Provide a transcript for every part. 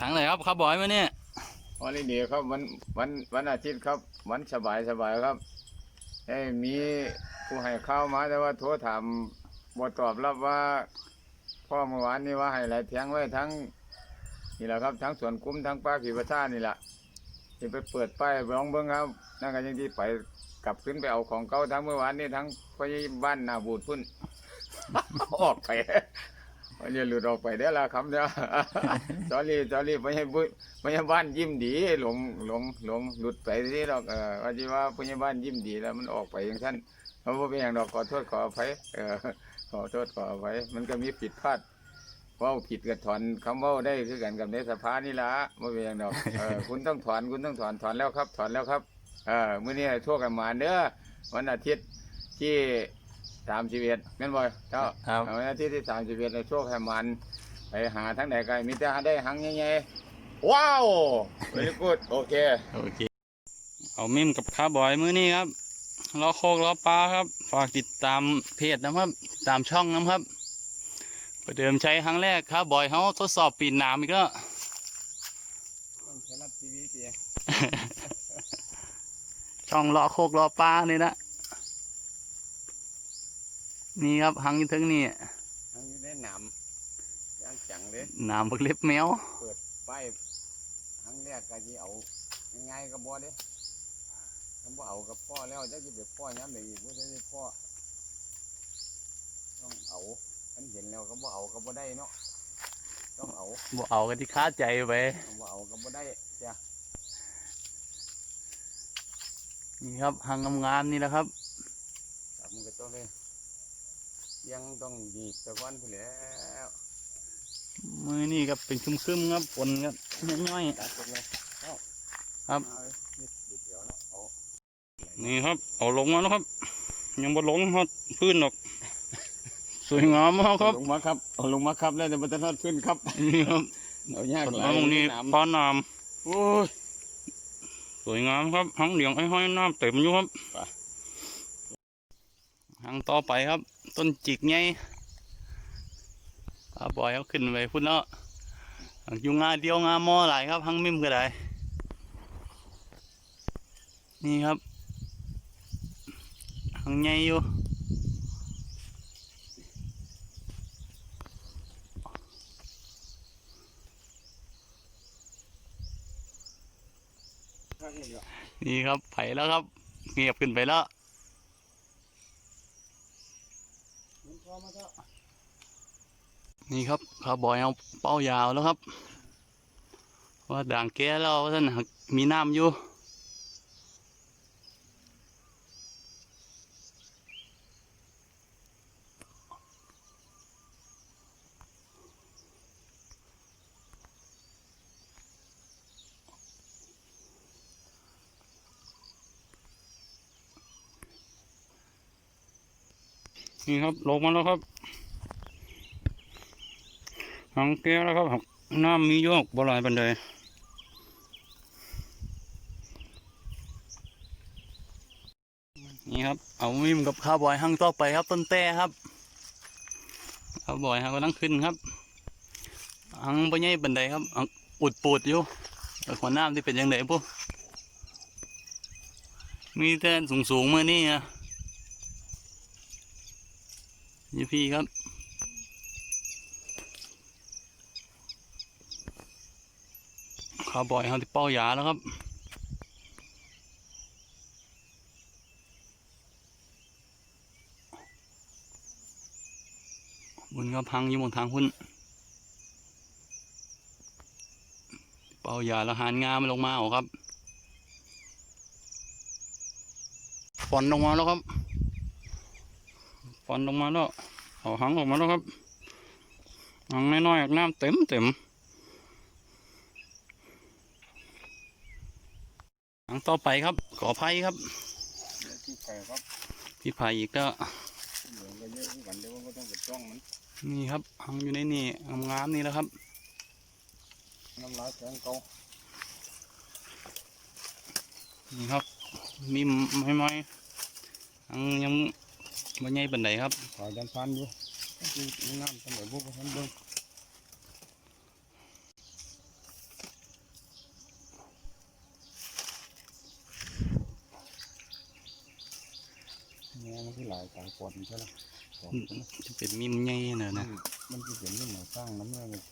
ถังไหนครับครับบอยมาเนี่ยฮอลิเดย์ครับวันวันวันอาทิตย์ครับ วันสบายสบายครับเอ้มีผู้ให้ข้าวมาแต่ว่าโทรถามบ่ตอบรับว่า พ่อเมื่อวานนี้ว่าให้หลายเทียงไว้ทั้งนี่แหละครับ ทั้งสวนกุ้มทั้งป้าผีประชานี่แหละที่ไปเปิดป้ายร้องเบิ้งครับนั่นก็ยังที่ไปกลับขึ้นไปเอาของเก่าทั้งเมื่อวานนี้ทั้งพยบ้านนาบูดพุ่นออกไป มันจะหลุดออกไปได้ละคำเดียวจอรี่จอรี่พยาบุพยาบ้านยิ้มดีหลงหลงหลงหลุดไปที่ดอกเออว่าที่ว่าพยาบ้านยิ้มดีแล้วมันออกไปอย่างท่านเขาบ่เป็นอย่างดอกขอโทษขออภัยเออขอโทษขออภัยมันก็มีผิดพลาดเว่าผิดกับถอนคำว่าได้คือกันกับในสภานี่ละบ่เป็นอย่างดอกเออคุณต้องถอนคุณต้องถอนถอนแล้วครับ ถอนแล้วครับเออมื้อนี้ให้โทษกันมาเด้อวันอาทิตย์ที่ สามสิบเอ็ดแม่นบ่เจ้าครับเอาวันอาทิตย์ที่สามสิบเอ็ดในโชคให้มันไปหาทั้งไหนไกลมีแต่หาได้หังใหญ่ๆว้าวเวลีกูดโอเค โอเค เอามิมกับข้าวบอยมื้อนี้ครับล้อโคกล้อปลาครับ ฝากติดตามเพจนะครับตามช่องนะครับ ประเดิมใช้ครั้งแรกครับบอยเขาทดสอบปีนหน้ำอีกแล้วต้องใช้รัดทีวีเจียช่องล้อโคกล้อปลานี่นะ นี่ครับหังอยู่ถึงนี่ทั้งนี้ได้หนามย่างจังเลยหน้ำบักเล็บแมว เปิดป้ายครั้งแรกก็ที่เอาง่ายๆก็บ่เด้ทำบ่เอากับพ่อแล้วจะจะไปพ่อย้ำเลยอีกบ่ได้พ่อต้องเอาอันเห็นแล้วก็บ่เอาก็บ่ได้เนาะต้องเอาบ่เอากันที่คาใจไปบ่เอาก็บ่ได้จ้ะนี่ครับหังงามๆนี่แหละครับจับมันก็ต้องเลย ยังต้องดีบตะวันไปแหล้วมือนี่ครับเป็นคึมๆครับฝนครับย่อยตัดไปเลยครับเอาเลยนี่ดีบเดี๋ยวเนาะเอาๆนี่ครับเอาลงมาแล้วครับ ยังบ่ลงฮอดพื้นหรอก สวยงามมากครับลงมาครับเอาลงมาครับแล้วจะมันจะทอดขึ้นครับนี่ครับเอายากต้นหลาไม้ยตรงนี้น้ฟ้าน้ำโอ้ยำสวยงามครับหังเหลียงห้อยๆน้ำเต็มอยู่ครับไปหังต่อไปครับ ต้นจิกไงอาบอยเขาขึ้นไปพุ่นแล้วอยู่งาเดียวงามอหลายครับหังมิมก็ได้ นี่ครับหังใหญ่อยู่นี่ครับไผแล้วครับ เงียบขึ้นไปแล้ว นี่ครับข้าบอยเอาเป้ายาวแล้วครับ ว่าด่างแก้แล้วท่านมีน้ำอยู่ นี่ครับลงมาแล้วครับหางแก้วแล้วครับน้ำมีโยกบ่หลายปันใดนี่ครับ เอามิมกับข้าวบอยหังต่อไปครับ ต้นแต่ครับข้าวบอยครับกำลังขึ้นครับหังบ่ใหญ่ปันใดครับหังอุดปูดอยู่แต่หัวน้ำที่เป็นยังไงปุ๊มีแต่สูงๆมือนี่นะ นี่พี่ครับ ข้าวบอยเขาที่เป้ายาแล้วครับบุญก็พังอยู่บนทางหุ้น เป้ายาแล้วหานงามลงมาเอาครับฝนลงมาแล้วครับ ฝนลงมาแล้วเอาหังออกมาแล้วครับหังน้อยๆน้ำเต็มเต็มหลังต่อไปครับ ขออภัยครับที่ไข่ครับพี่ไผ่อีกก็เหลืองก็เยอะเหมือนกันเดี๋ยวมันก็ต้องไปจ้องมันนี่ครับหังอยู่ในนี่งามๆนี่แหล้วครับน้ำลายแข็งเก่านี่ครับมีไม่ไม่หังยัง บ่ใหญ่ปานใดครับขอจันฟันอยู่น้ำสมัยบุกพันเบิ้งเนี่ยมันคือหลายสายปอดใช่ไหมจะเป็นมีมใหญ่น่ะนะมันจะเป็นมีมหมาสร้างน้ำแร่ในโถ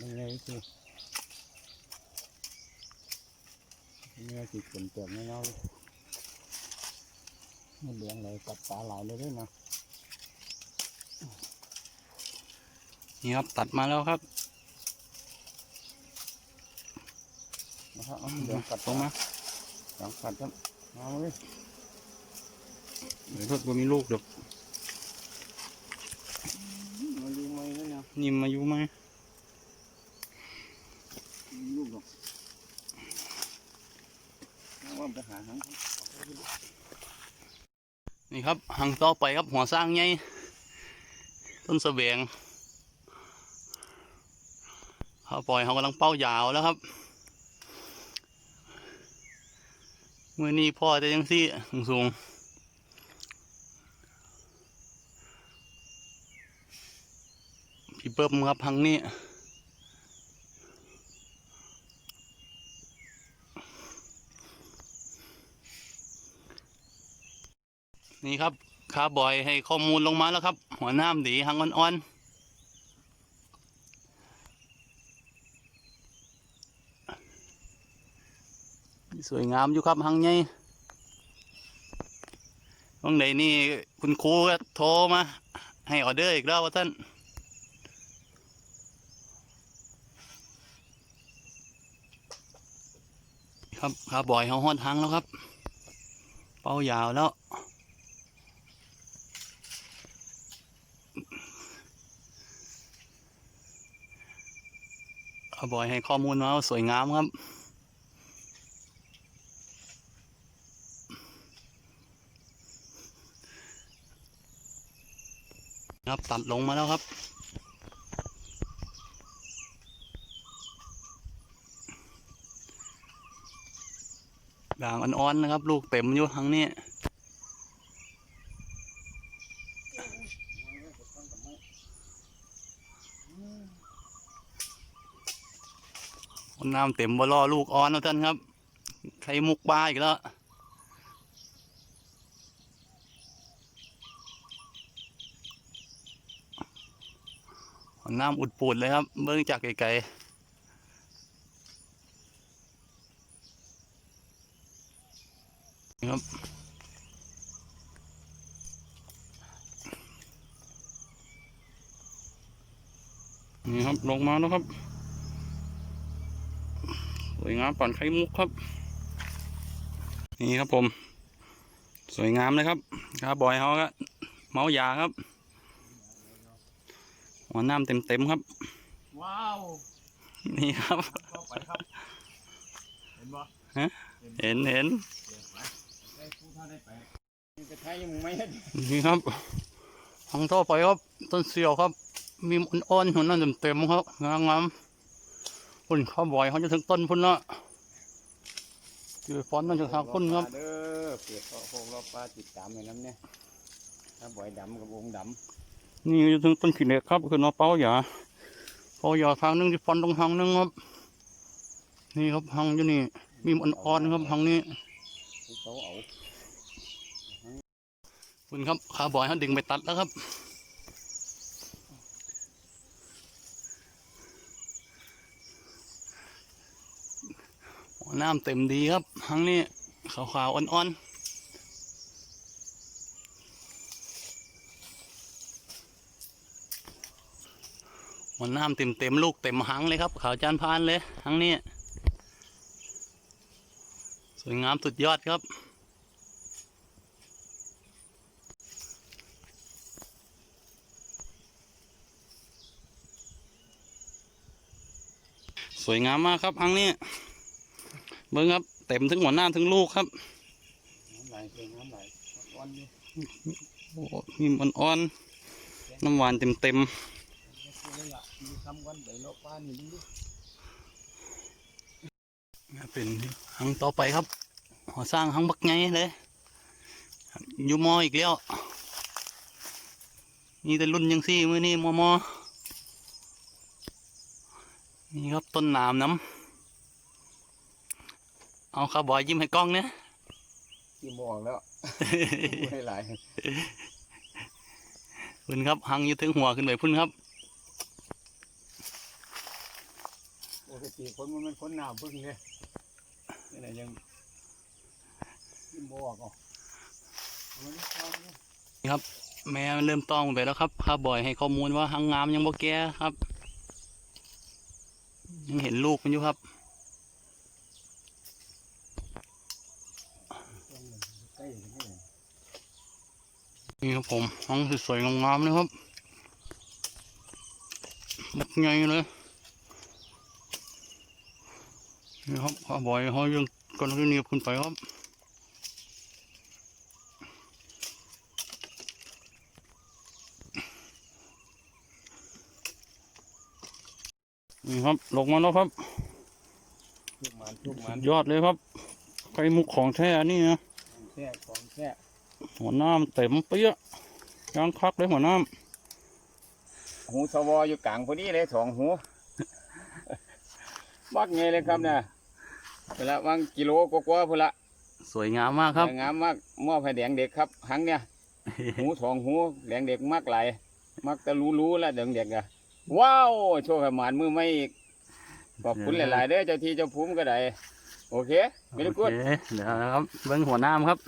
มันใหญ่คือมันใหญ่ติดฝนตกเงาๆเลย มันเลี้ยงเลยกัดปลาหลายเลยด้วยนะนี่ครับตัดมาแล้วครับนะครับเอาเลี้ยงกัดตรงมาเลี้ยงกัดครับมาเลยเดี๋ยวรถบ่มีลูกเดี๋ยวมาดูไหมนั่นนะนิ่มมาอยู่ไหมลูกหรอกว่าไปหาหาง นี่ครับหังต่อไปครับหัวสร้างใหญ่ต้นเสบียงเขาปล่อยเขากำลังเป้ายาวแล้วครับเมื่อนี้พ่อจะยังซี่สูงๆพี่เบิ้มครับพังนี้ นี่ครับคาร์บอยให้ข้อมูลลงมาแล้วครับ หัวหน้ามดีหังอ่อนๆสวยงามอยู่ครับหังใหญ่วันไหนนี่คุณครูก็โทรมา ให้ออเดอร์อีกแล้วว่าท่านครับคาร์บอยเขาฮอดหังแล้วครับ เป้ายาวแล้ว บอยให้ข้อมูลมาสวยงามครับ ครับตัดลงมาแล้วครับด่างอ่อนๆนะครับ ลูกเต็มอยู่ทางนี้ น้ำเต็มบ่รอลูกอ่อนแล้วท่านครับใครมุกบ้าอีกแล้วน้ำอุดปูดเลยครับ เบิ่งจากไกลๆครับนี่ครับลงมาแล้วครับ สวยงามปั่นไข่มุกครับ นี่ครับผม สวยงามเลยครับครับบอยเขาก็เมายาครับหัวน้ำเต็มๆครับ ว้าว นี่ครับเข้าไปครับเห็นบ่เห็นเห็นได้ผู้ท่าได้ไปนี่จะใช้ยังไม่เห็นนี่ครับทางต่อไปครับ ต้นเสียวครับ มีอ่อนๆหัวน้ำเต็มๆครับงามงามๆ พุ่นข้าวบอยเขาจะถึงต้นพุ่นละคือฟอนต์มันจะทางพุ่นครับเด้อเปียกก็พวกเราปลาติดตามในน้ำเนี่ยถ้าบ่อยดำกับองค์ดนี่จะถึงต้นขี้เหล็กครับคือมาเป้าหยาเป้าหยาทางหนึงที่ฟอนต์ตรงทางหนึงครับ นี่ครับทางอยู่นี่ มีอ่อนๆครับทางนี้ำที่เขาเอาคุณครับขาบอยเขาดึงไปตัดแล้วครับ น้ำเต็มดีครับทางนี้ขาวๆอ่อนๆหัวน้ำเต็มเต็มๆลูกเต็มหังเลยครับขาวจานพานเลยทางนี้ สวยงามสุดยอดครับ สวยงามมากครับทางนี้ เบิ้งครับ เต็มถึงหัวหน้าถึงลูกครับน้ำไหลเป็นน้ำไหลวันนี้โอ้มีมันอ่อนน้ำหวานเต็มเต็มนี่เป็นหังต่อไปครับหัวสร้างหังบักไงเลยอยู่มออีกแล้วนี่แต่รุ่นยังซี่มือนี่มอมอนี่ครับต้นหนามน้ำ เอาข้าวบอยยิ้มให้กล้องเนี่ยที่มองแล้วไม่หลายพุ่นครับหังอยู่ถึงหัวขึ้นไปพุ่นครับปกติคนมันเป็นคนหนาวพึ่งเนี่ยนี่แหละยังที่มองออกมันไม่เข้าเนี่ยแม่มันเริ่มต้องไปแล้วครับข้าบ่อยให้ข้อมูลว่าหังงามยังบ่แก่ครับ ยังเห็นลูกมันอยู่ครับ ใกล้ถึงนี่ นี่ครับผมห้องสวยๆงามๆเลยครับบักใหญ่เลยนี่ครับข้าบ่อยเขายังกำลังเนียบขึ้นไปครับนี่ครับลงมาแล้วครับทุกมันทุกมันยอดเลยครับไข่มุกของแท้นี่นะแค่ของแค่ หัวหน้ามันเต็มเปี้ยยางคักเลยหัวหน้าหูสวออยู่กลางพอดีเลยสองหูบักไงเลยครับเนี่ยเวลาวังกิโลกว่าๆพุ่นละสวยงามมากครับสวยงามมากมอบให้แดงเด็กครับหังเนี่ยหูสองหูแดงเด็กมากหลายมักจะรู้รู้ๆแล้วแดงเด็กอะว้าวโชว์ให้หมานมือไม่อีกขอบคุณหลายๆเด้อเจ้าที่เจ้าภูมิก็ได้โอเคไม่ได้กดโอเคเดี๋ยวนะครับเบิ้งหัวหน้าครับ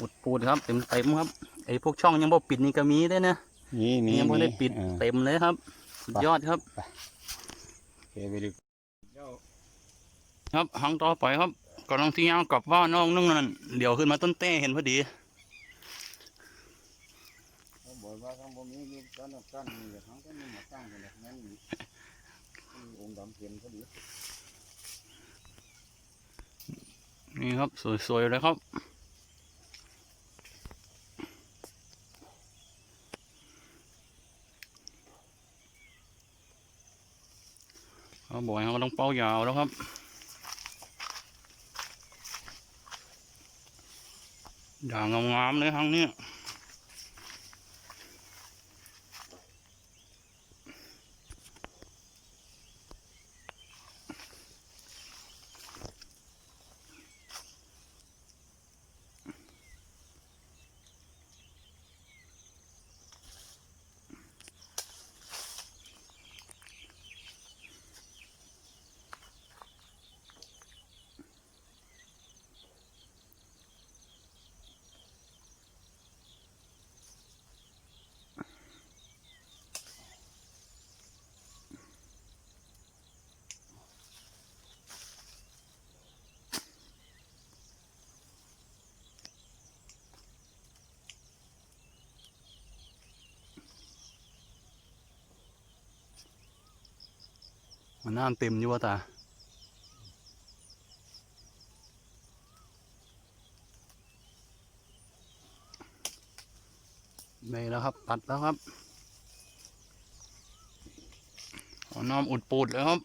อุดปูดครับเต็มเต็มๆครับไอ้พวกช่องยังบ่ปิดนี่ก็มีด้วยนะนี่มียังบ่ได้ปิดอ่าเต็มเลยครับสุดยอดครับโอเคไม่ได้ครับหังต่อไปครับกำลังที่ย่างกลับว่านน้องนึงนั่นเดี๋ยวขึ้นมาต้นเต้เห็นพอดีเขาบอกว่าข้างบนนี้ตอนนั้นกั้นมีทั้งก็มีมาตั้งกันเลยนั่นมีองค์ดำเทียนพอดีนี่ครับสวยๆเลยครับ เขาบอกให้เขาต้องเป้ายาวแล้วครับ อย่างงามๆเลยครั้งนี้ มันน้ำเต็มอยู่ว่าตาไม่แล้วครับ ตัดแล้วครับ เอาน้ำอุดปูดเลยครับ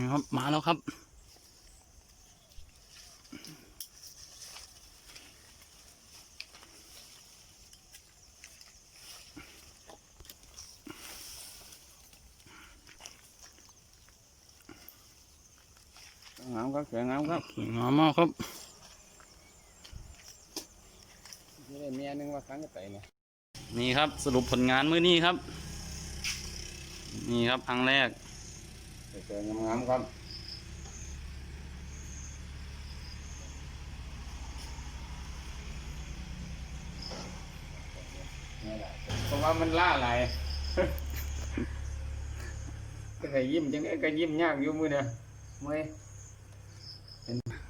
นี่ครับมาแล้วครับ งามครับสวยงามครับสวยงามมากครับนี่ได้เมียนึงว่าครั้งก็ไต่เนี่ยนี่ครับสรุปผลงานมื้อนี้ครับ นี่ครับครั้งแรก สวยงามๆครับเพราะว่ามันล่าหลายก็ให้ยิ้มจังไงก็ยิ้มยากอยู่มือเนี่ยเมื่อย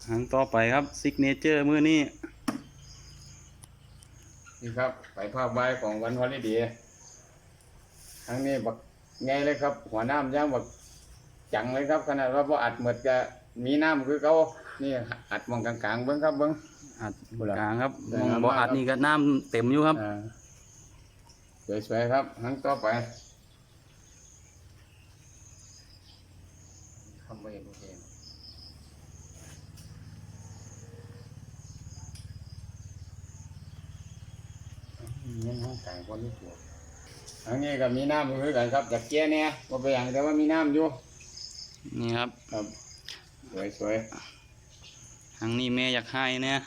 ครั้งต่อไปครับซิกเนเจอร์มื้อนี้นี่ครับไปภาคบ่ายของวันฮอลิเดย์ครั้งนี้บักไงเลยครับ หัวน้ำย่างบัก จังเลยครับ ขนาดว่าพออัดหมดก็มีน้ำคือเขานี่อัดมองกลางๆเบิ้งครับเบิ้งอัดบุระกลางครับได้มองงามบ่มากอัดครับนี่ก็น้ำเต็มอยู่ครับอ่าสวยๆครับครั้งต่อไปคำว่าเห็นโอเคนน้องกลางคนนี่ตัวอันนี้ก็มีน้ำอยู่คือกันครับจากเกี้ยเนี่ยว่าไปอย่างแต่ว่ามีน้ำอยู่ นี่ครับ ครับ สวยสวยทางนี้แม่อยากให้เนี่ย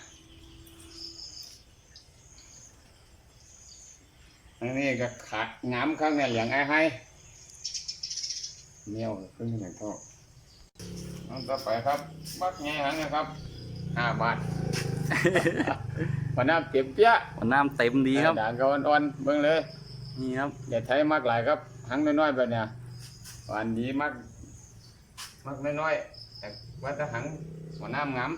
อันนี้ก็ขาดน้ำข้างในอย่างไอ้ให้เนี้ยวขึ้นหนึ่งเท่าน้องต่อไปครับ บักแง่หันนะครับห้าบาทพอน้ำเต็มเปี้ยวันน้ำเต็มดีครับด่างก็อ่อนๆเบิ่งเลย นี่ครับอย่าใช้มากหลายครับหังน้อยๆแบบเนี้ยหวานดีมาก มากน้อยๆแต่ว่าถ้าหังหัวน้ำงาม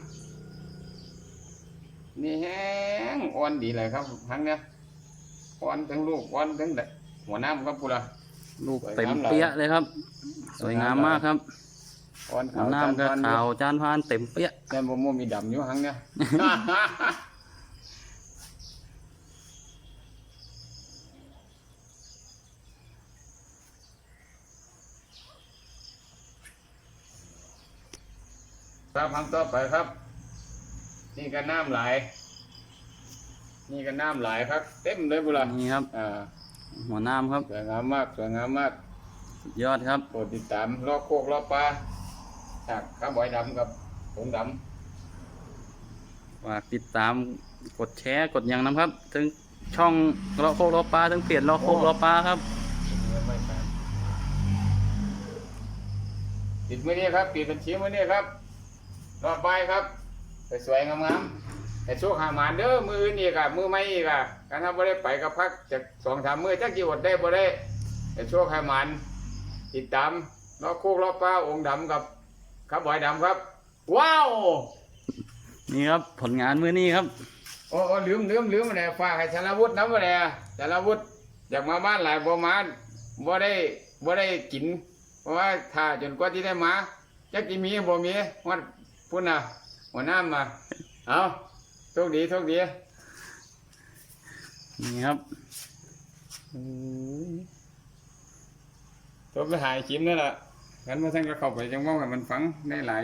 นี่แห้งอ่อนดีเลยครับหังเนี้ยอ่อนทั้งลูกอ่อนทั้งเด็กหัวน้ำครับพูดละลูกเต็มเปี้ยเลยครับ สวยงามมากครับอ่อนหัขาววน้ำก็จานขาวจานพานเต็มเปี้ยแต่บ่มมีดำอยู่หังเนี้ย ครับคำต่อไปครับ นี่ก็น้ำไหลนี่ก็น้ำไหลครับ เต็มเลยบุระนี่ครับอ่าหัวน้ำครับสวยงามมากสวยงามมากสุดยอดครับโปรดติดตามลอกโคกลอกปลาจากข้าวบอยดำกับผมดฝากติดตามกดแชร์กดอย่างนะครับถึงช่องเลาะโคกเลาะปลาถึงเปลี่ยนเลาะโคกเลาะปลาครับำไม่แปลกปิดมือนี้ครับปิดบัญชีมือนี้ครับ รอบไปครับ สวยๆงามๆแต่โชคหาหมานเด้อมืออื่นอีกอะมือไม่อีกอะการทำบ่ได้ไปกับพักจากสองสามมือจักกี่อดได้บ่ได้แต่โชคหาหมานติดตามลอกโคกลอกปลาองค์ดำกับข้าวบอยดำครับ ว้าว นี่ครับผลงานมื้อนี้ครับโอ้โอ้ลืมลืมลืมอะไรฝากให้ชาลวุฒิน้ำอะไรชาลวุฒิอยากมาบ้านหลายบ่มาบ่ได้บ่ได้กิน เพราะว่าถ้าจนกว่าที่ได้มาจักกี่มีบ่มีวัด พุ่นน่ะหัวหน้ามา เอาโชคดีโชคดีนี่ครับตัวไปหายชิมนั่นแหละงั้นมาสั่งก็เข้าไปจังว่าให้มันฟังได้หลาย